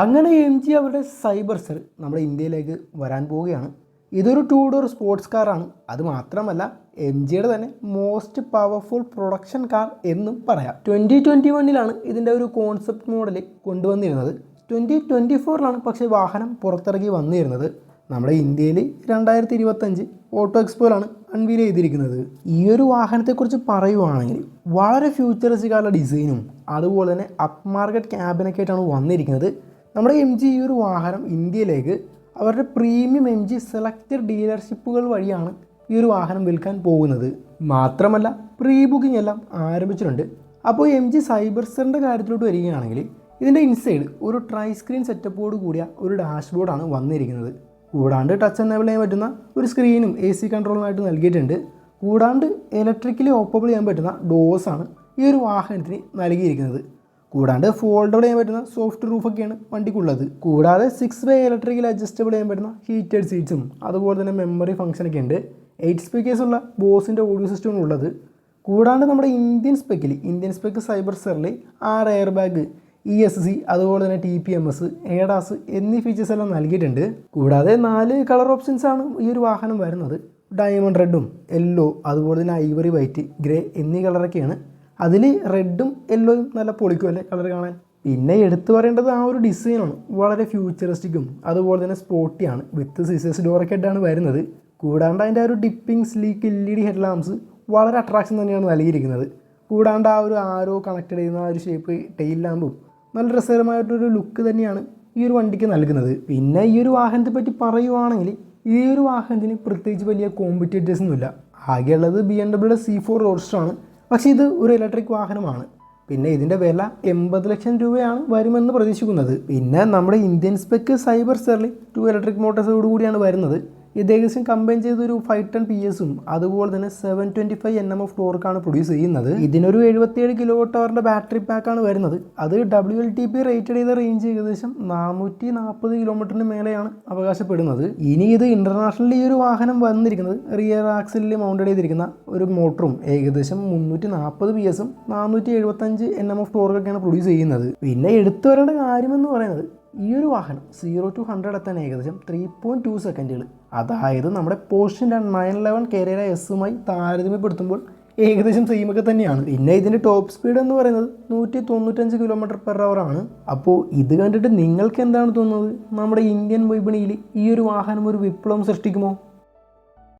അങ്ങനെ M G അവരുടെ cyber cell നമ്മുടെ ഇന്ത്യയിലേക്ക് വരാൻ പോവുകയാണ്. ഇതൊരു ടൂ ഡോർ സ്പോർട്സ് കാറാണ് അത് മാത്രമല്ല എം ജിയുടെ തന്നെ മോസ്റ്റ് പവർഫുൾ പ്രൊഡക്ഷൻ കാർ എന്നും പറയാം. ട്വന്റി ട്വന്റി വണ്ണിലാണ് ഇതിന്റെ ഒരു കോൺസെപ്റ്റ് മോഡൽ കൊണ്ടുവന്നിരുന്നത്. ട്വന്റി ട്വന്റി ഫോറിലാണ് പക്ഷേ വാഹനം പുറത്തിറങ്ങി വന്നിരുന്നത്. നമ്മുടെ ഇന്ത്യയിൽ രണ്ടായിരത്തി ഇരുപത്തഞ്ച് ഓട്ടോ എക്സ്പോയിലാണ് അൺവീൽ ചെയ്തിരിക്കുന്നത്. ഈ ഒരു വാഹനത്തെക്കുറിച്ച് പറയുവാണെങ്കിൽ വളരെ ഫ്യൂച്ചറിസ്റ്റിക് ആയിട്ടുള്ള ഡിസൈനും അതുപോലെ തന്നെ അപ്പ് മാർക്കറ്റ് ക്യാബിനൊക്കെ ആയിട്ടാണ് വന്നിരിക്കുന്നത്. നമ്മുടെ എം ജി ഈ ഒരു വാഹനം ഇന്ത്യയിലേക്ക് അവരുടെ പ്രീമിയം എം ജി സെലക്റ്റഡ് ഡീലർഷിപ്പുകൾ വഴിയാണ് ഈ ഒരു വാഹനം വിൽക്കാൻ പോകുന്നത്. മാത്രമല്ല പ്രീ ബുക്കിംഗ് എല്ലാം ആരംഭിച്ചിട്ടുണ്ട്. അപ്പോൾ എം ജി സൈബർ സെറിന്റെ കാര്യത്തിലോട്ട് വരികയാണെങ്കിൽ ഇതിന്റെ ഇൻസൈഡ് ഒരു ട്രൈ സ്ക്രീൻ സെറ്റപ്പോട് കൂടിയ ഒരു ഡാഷ്ബോർഡാണ് വന്നിരിക്കുന്നത്. കൂടാണ്ട് ടച്ച് എനേബിൾ ചെയ്യാൻ പറ്റുന്ന ഒരു സ്ക്രീനും എ സി കൺട്രോളുമായിട്ട് നൽകിയിട്ടുണ്ട്. കൂടാണ്ട് ഇലക്ട്രിക്കലി ഓപ്പബിൾ ചെയ്യാൻ പറ്റുന്ന ഡോസാണ് ഈ ഒരു വാഹനത്തിന് നൽകിയിരിക്കുന്നത്. കൂടാണ്ട് ഫോൾഡബിൾ ചെയ്യാൻ പറ്റുന്ന സോഫ്റ്റ് റൂഫൊക്കെയാണ് വണ്ടിക്കുള്ളത്. കൂടാതെ സിക്സ് വേ ഇലക്ട്രിക്കൽ അഡ്ജസ്റ്റബിൾ ചെയ്യാൻ പറ്റുന്ന ഹീറ്റഡ് സീറ്റ്സും അതുപോലെ തന്നെ മെമ്മറി ഫംഗ്ഷനൊക്കെ ഉണ്ട്. എയ്റ്റ് സ്പീക്കേഴ്സ് ഉള്ള ബോസിന്റെ ഓഡിയോ സിസ്റ്റം ഉള്ളത്. കൂടാണ്ട് നമ്മുടെ ഇന്ത്യൻ സ്പെക്കിൽ ഇന്ത്യൻ സ്പെക്ക് സൈബർ സെറിൽ ആറ് air bag E S C അതുപോലെ തന്നെ T P M S ADAS എന്നീ ഫീച്ചേഴ്സ് എല്ലാം നൽകിയിട്ടുണ്ട്. കൂടാതെ നാല് കളർ ഓപ്ഷൻസ് ആണ് ഈ ഒരു വാഹനം വരുന്നത്. ഡയമണ്ട് റെഡും യെല്ലോ അതുപോലെ തന്നെ ഐവറി വൈറ്റ് ഗ്രേ എന്നീ കളറൊക്കെയാണ് അതിൽ റെഡും യെല്ലോയും നല്ല പൊളിക്കുമല്ലേ കളർ കാണാൻ. പിന്നെ എടുത്തു പറയേണ്ടത് ആ ഒരു ഡിസൈനാണ് വളരെ ഫ്യൂച്ചറിസ്റ്റിക്കും അതുപോലെ തന്നെ സ്പോർട്ടിയാണ് വിത്ത് സിസേഴ്സ് ഡോറൊക്കെ ആയിട്ടാണ് വരുന്നത്. കൂടാണ്ട് അതിന്റെ ആ ഒരു dipping sleek L E D head lamps വളരെ അട്രാക്ഷൻ തന്നെയാണ് നൽകിയിരിക്കുന്നത്. കൂടാണ്ട് ആ ഒരു ആരോ കണക്റ്റഡ് ചെയ്യുന്ന ആ ഒരു ഷേപ്പ് ടെയിൽ ലാമ്പും നല്ല രസകരമായിട്ടൊരു ലുക്ക് തന്നെയാണ് ഈ ഒരു വണ്ടിക്ക് നൽകുന്നത്. പിന്നെ ഈ ഒരു വാഹനത്തെ പറ്റി പറയുവാണെങ്കിൽ ഈ ഒരു വാഹനത്തിന് പ്രത്യേകിച്ച് വലിയ കോമ്പറ്റേറ്റേഴ്സ് ഒന്നുമില്ല. ആകെയുള്ളത് ബി എം ഡബ്ല്യൂടെ സി ഫോർ റോഡ്സ്റ്ററാണ് പക്ഷേ ഇത് ഒരു ഇലക്ട്രിക് വാഹനമാണ്. പിന്നെ ഇതിന്റെ വില എൺപത് ലക്ഷം രൂപയാണ് വരുമെന്ന് പ്രതീക്ഷിക്കുന്നത്. പിന്നെ നമ്മുടെ ഇന്ത്യൻ സ്പെക്ക് സൈബർ സെർലി ടു ഇലക്ട്രിക് മോട്ടോഴ്സോട് കൂടിയാണ് വരുന്നത്. ഇത് ഏകദേശം കമ്പൈൻ ചെയ്തൊരു ഫൈവ് ടെൻ പി എസും അതുപോലെ തന്നെ seven twenty five N M F ടോർക്കാണ് പ്രൊഡ്യൂസ് ചെയ്യുന്നത്. ഇതിനൊരു എഴുപത്തിയേഴ് കിലോ വോട്ട് അവറിന്റെ ബാറ്ററി പാക്കാണ് വരുന്നത്. അത് W L T P rated ചെയ്ത റേഞ്ച് ഏകദേശം നാനൂറ്റി നാൽപ്പത് കിലോമീറ്ററിന് മേലെയാണ് അവകാശപ്പെടുന്നത്. ഇനി ഇത് ഇന്റർനാഷണലി ഈ ഒരു വാഹനം വന്നിരിക്കുന്നത് റിയർ ആക്സിലിൽ മൗണ്ടഡ് ചെയ്തിരിക്കുന്ന ഒരു മോട്ടറും ഏകദേശം മുന്നൂറ്റി നാൽപ്പത് പി എസും നാനൂറ്റി എഴുപത്തഞ്ച് എൻ എം എഫ് ടോർക്കൊക്കെയാണ് പ്രൊഡ്യൂസ് ചെയ്യുന്നത്. പിന്നെ എടുത്തു വരേണ്ട കാര്യമെന്ന് പറയുന്നത് ഈ ഒരു വാഹനം സീറോ ടു ഹൺഡ്രഡ് എത്താൻ ഏകദേശം ത്രീ പോയിന്റ് ടു സെക്കൻഡുകൾ അതായത് നമ്മുടെ പോർഷിന്റെ നയൻ ലെവൻ കെരിയർ എസുമായി താരതമ്യപ്പെടുത്തുമ്പോൾ ഏകദേശം സെയിമൊക്കെ തന്നെയാണ്. പിന്നെ ഇതിന്റെ ടോപ്പ് സ്പീഡ് എന്ന് പറയുന്നത് നൂറ്റി തൊണ്ണൂറ്റഞ്ച് കിലോമീറ്റർ പെർ അവർ ആണ്. അപ്പോൾ ഇത് കണ്ടിട്ട് നിങ്ങൾക്ക് എന്താണ് തോന്നുന്നത്? നമ്മുടെ ഇന്ത്യൻ വിപണിയിൽ ഈ ഒരു വാഹനം ഒരു വിപ്ലവം സൃഷ്ടിക്കുമോ?